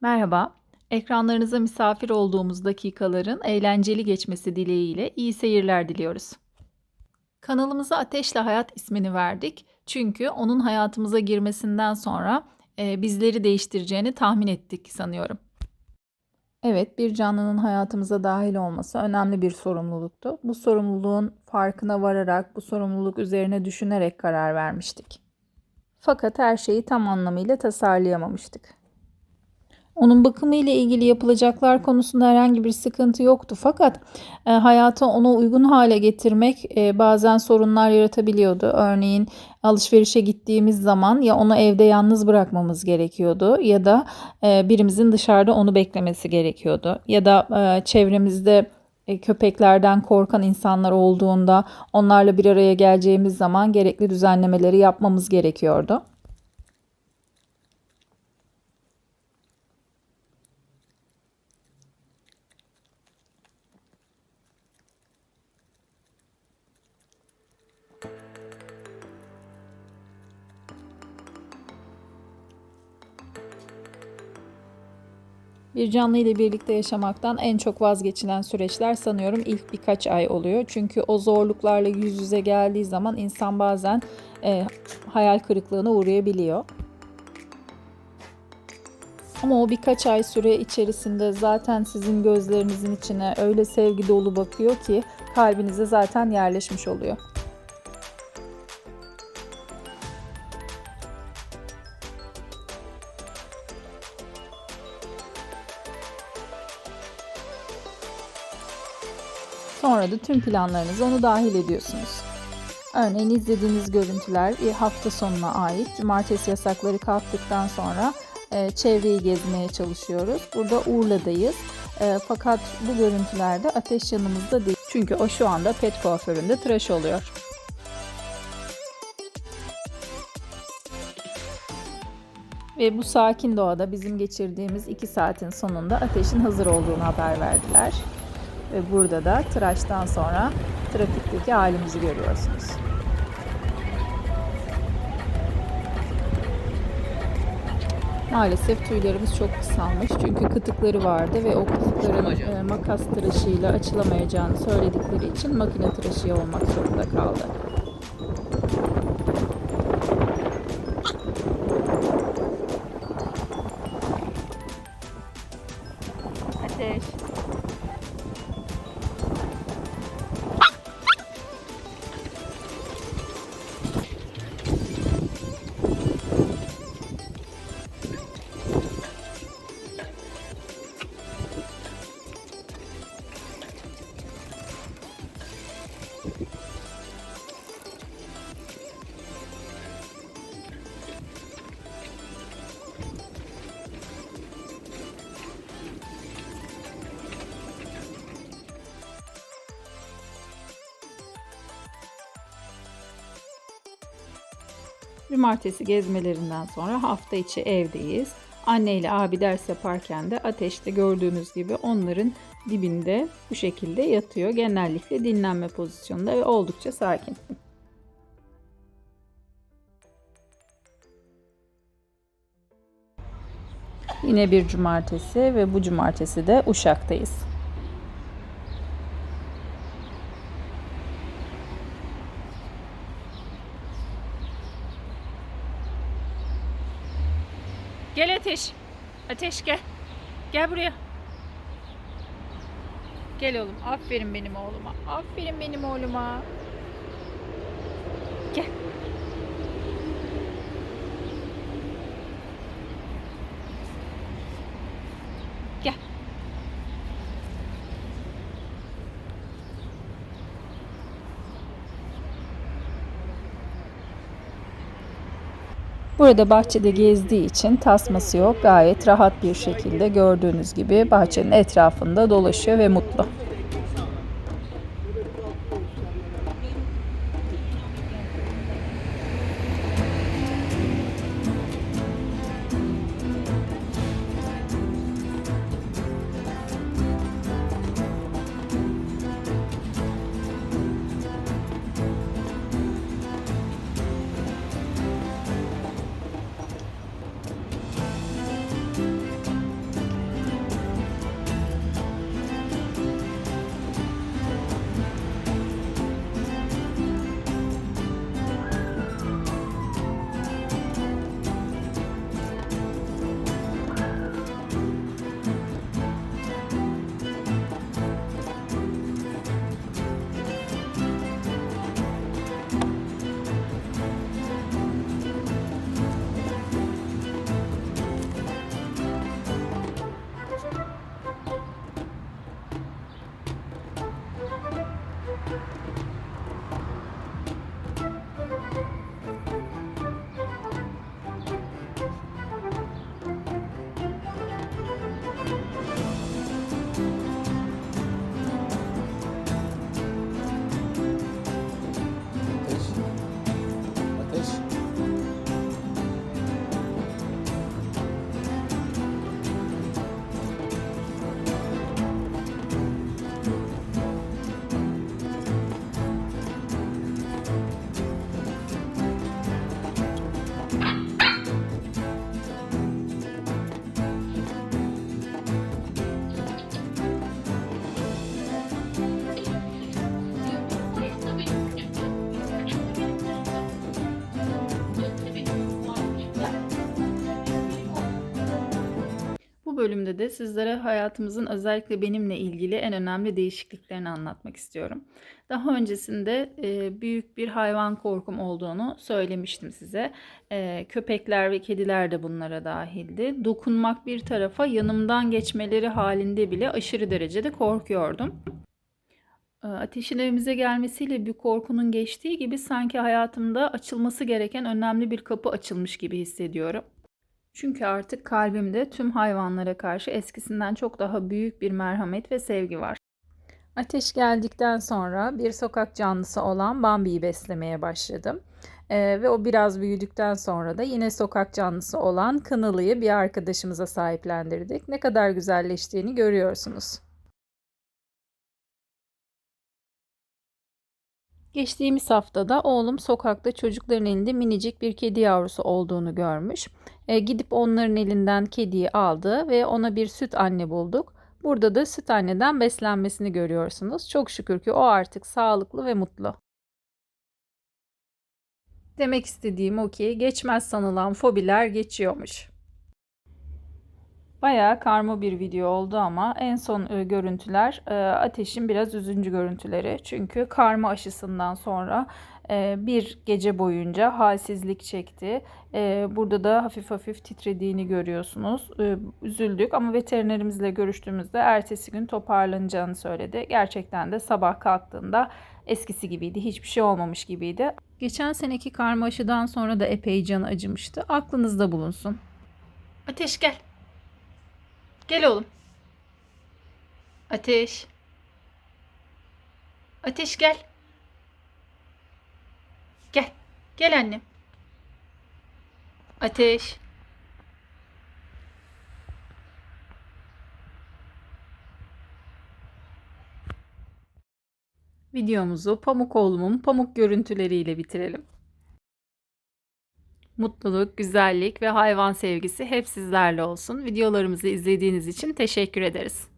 Merhaba. Ekranlarınıza misafir olduğumuz dakikaların eğlenceli geçmesi dileğiyle iyi seyirler diliyoruz. Kanalımıza Ateşle Hayat ismini verdik. Çünkü onun hayatımıza girmesinden sonra e, bizleri değiştireceğini tahmin ettik sanıyorum. Evet, bir canlının hayatımıza dahil olması önemli bir sorumluluktu. Bu sorumluluğun farkına vararak, bu sorumluluk üzerine düşünerek karar vermiştik. Fakat her şeyi tam anlamıyla tasarlayamamıştık. Onun bakımı ile ilgili yapılacaklar konusunda herhangi bir sıkıntı yoktu. Fakat e, hayata ona uygun hale getirmek e, bazen sorunlar yaratabiliyordu. Örneğin alışverişe gittiğimiz zaman ya onu evde yalnız bırakmamız gerekiyordu ya da e, birimizin dışarıda onu beklemesi gerekiyordu. Ya da e, çevremizde e, köpeklerden korkan insanlar olduğunda onlarla bir araya geleceğimiz zaman gerekli düzenlemeleri yapmamız gerekiyordu. Bir canlı ile birlikte yaşamaktan en çok vazgeçilen süreçler sanıyorum ilk birkaç ay oluyor. Çünkü o zorluklarla yüz yüze geldiği zaman insan bazen e, hayal kırıklığına uğrayabiliyor. Ama o birkaç ay süre içerisinde zaten sizin gözlerinizin içine öyle sevgi dolu bakıyor ki kalbinize zaten yerleşmiş oluyor. Sonra da tüm planlarınıza onu dahil ediyorsunuz. Örneğin izlediğiniz görüntüler bir hafta sonuna ait. Cumartesi yasakları kalktıktan sonra e, çevreyi gezmeye çalışıyoruz. Burada Urla'dayız. E, fakat bu görüntülerde ateş yanımızda değil. Çünkü o şu anda pet kuaföründe tıraş oluyor. Ve bu sakin doğada bizim geçirdiğimiz iki saatin sonunda ateşin hazır olduğunu haber verdiler. Ve burada da tıraştan sonra trafikteki halimizi görüyorsunuz. Maalesef tüylerimiz çok kısalmış çünkü kıtıkları vardı ve o kıtıkların e, makas tıraşıyla açılamayacağını söyledikleri için makine tıraşı olmak zorunda kaldı. Cumartesi gezmelerinden sonra hafta içi evdeyiz. Anne ile abi ders yaparken de ateşte gördüğünüz gibi onların dibinde bu şekilde yatıyor. Genellikle dinlenme pozisyonunda ve oldukça sakin. Yine bir cumartesi ve bu cumartesi de Uşak'tayız. Gel Ateş. Ateş gel. Gel buraya. Gel oğlum. Aferin benim oğluma. Aferin benim oğluma. Gel. Gel. Burada bahçede gezdiği için tasması yok. Gayet rahat bir şekilde gördüğünüz gibi bahçenin etrafında dolaşıyor ve mutlu. Bölümde de sizlere hayatımızın özellikle benimle ilgili en önemli değişikliklerini anlatmak istiyorum. Daha öncesinde e, büyük bir hayvan korkum olduğunu söylemiştim size. E, köpekler ve kediler de bunlara dahildi. Dokunmak bir tarafa yanımdan geçmeleri halinde bile aşırı derecede korkuyordum. E, Ateşin evimize gelmesiyle bir korkunun geçtiği gibi sanki hayatımda açılması gereken önemli bir kapı açılmış gibi hissediyorum. Çünkü artık kalbimde tüm hayvanlara karşı eskisinden çok daha büyük bir merhamet ve sevgi var. Ateş geldikten sonra bir sokak canlısı olan Bambi'yi beslemeye başladım. Ee, ve o biraz büyüdükten sonra da yine sokak canlısı olan Kınalı'yı bir arkadaşımıza sahiplendirdik. Ne kadar güzelleştiğini görüyorsunuz. Geçtiğimiz haftada oğlum sokakta çocukların elinde minicik bir kedi yavrusu olduğunu görmüş. E, gidip onların elinden kediyi aldı ve ona bir süt anne bulduk. Burada da süt anneden beslenmesini görüyorsunuz. Çok şükür ki o artık sağlıklı ve mutlu. Demek istediğim o ki geçmez sanılan fobiler geçiyormuş. Bayağı karma bir video oldu ama en son e, görüntüler e, ateşin biraz üzüncü görüntüleri. Çünkü karma aşısından sonra e, bir gece boyunca halsizlik çekti. Burada da hafif hafif titrediğini görüyorsunuz. Üzüldük ama veterinerimizle görüştüğümüzde ertesi gün toparlanacağını söyledi. Gerçekten de sabah kalktığında eskisi gibiydi. Hiçbir şey olmamış gibiydi. Geçen seneki karma aşıdan sonra da epey canı acımıştı. Aklınızda bulunsun. Ateş gel. Gel oğlum. Ateş. Ateş gel. Gel. Gel annem. Ateş. Videomuzu pamuk oğlumun pamuk görüntüleriyle bitirelim. Mutluluk, güzellik ve hayvan sevgisi hep sizlerle olsun. Videolarımızı izlediğiniz için teşekkür ederiz.